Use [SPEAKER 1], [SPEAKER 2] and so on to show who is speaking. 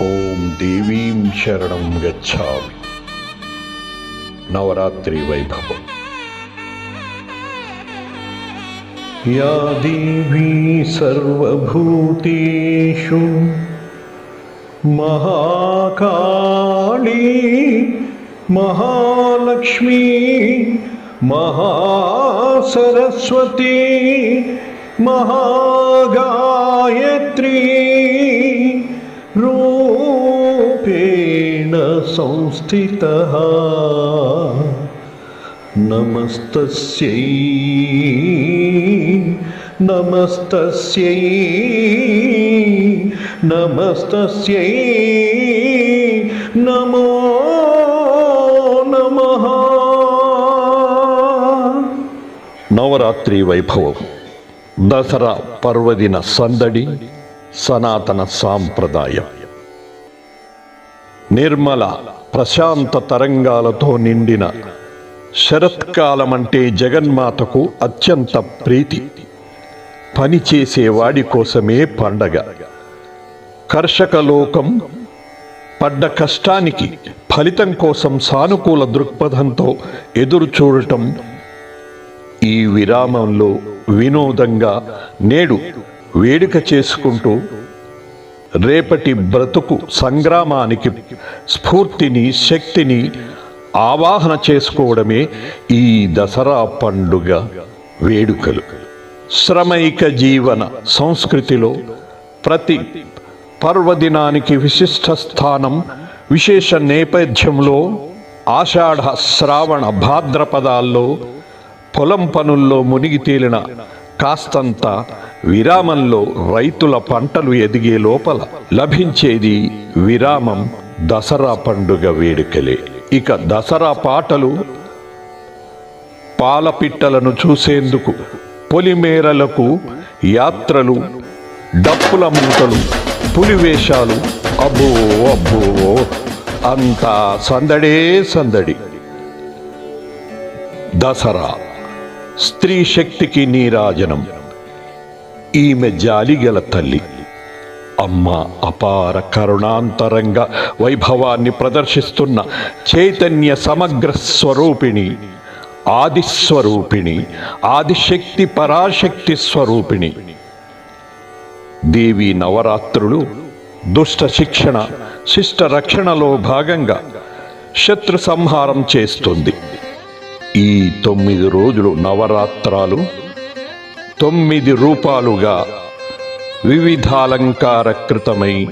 [SPEAKER 1] ॐ देवीं शरणं गच्छामि। नवरात्रि या देवी सर्वभूतेषु महाकाली महालक्ष्मी महासरस्वती महागायत्री మహాగాయత్రీ రూపేణ సంస్థిత నమస్తస్యై నమస్తస్యై నమస్తస్యై నమో నమః నవరాత్రి వైభవం దసరా పర్వదిన సందడి సనాతన సాంప్రదాయం నిర్మల ప్రశాంత తరంగాలతో నిండిన శరత్కాలమంటే జగన్మాతకు అత్యంత ప్రీతి. పనిచేసేవాడి కోసమే పండగ. కర్షక లోకం పడ్డ కష్టానికి ఫలితం కోసం సానుకూల దృక్పథంతో ఎదురు చూడటం ఈ విరామంలో వినోదంగా నేడు వేడుక చేసుకుంటూ రేపటి బ్రతుకు సంగ్రామానికి స్ఫూర్తిని శక్తిని ఆవాహన చేసుకోవడమే ఈ దసరా పండుగ వేడుకలు. శ్రమైక జీవన సంస్కృతిలో ప్రతి పర్వదినానికి విశిష్ట స్థానం విశేష నేపథ్యంలో ఆషాఢ శ్రావణ భాద్రపదాల్లో పొలం పనుల్లో మునిగి తేలిన కాస్తంత విరామంలో రైతుల పంటలు ఎదిగే లోపల లభించేది విరామం దసరా పండుగ వేడుకలే. ఇక దసరా పాటలు పాలపిట్టలను చూసేందుకు పొలిమేరలకు యాత్రలు డప్పుల మూటలు పులివేషాలు అబ్బో అబ్బో అంతా సందడే సందడి. దసరా స్త్రీ శక్తికి నీరాజనం. ఈమె జాలిగల తల్లి. అమ్మ అపార కరుణాంతరంగ వైభవాన్ని ప్రదర్శిస్తున్న చైతన్య సమగ్ర స్వరూపిణి ఆదిస్వరూపిణి ఆదిశక్తి పరాశక్తి స్వరూపిణి. దేవి నవరాత్రులు దుష్ట శిక్షణ శిష్ట రక్షణలో భాగంగా శత్రు సంహారం చేస్తుంది. ఈ తొమ్మిది రోజులు నవరాత్రాలు తొమ్మిది రూపాలుగా వివిధాలంకారకృతమై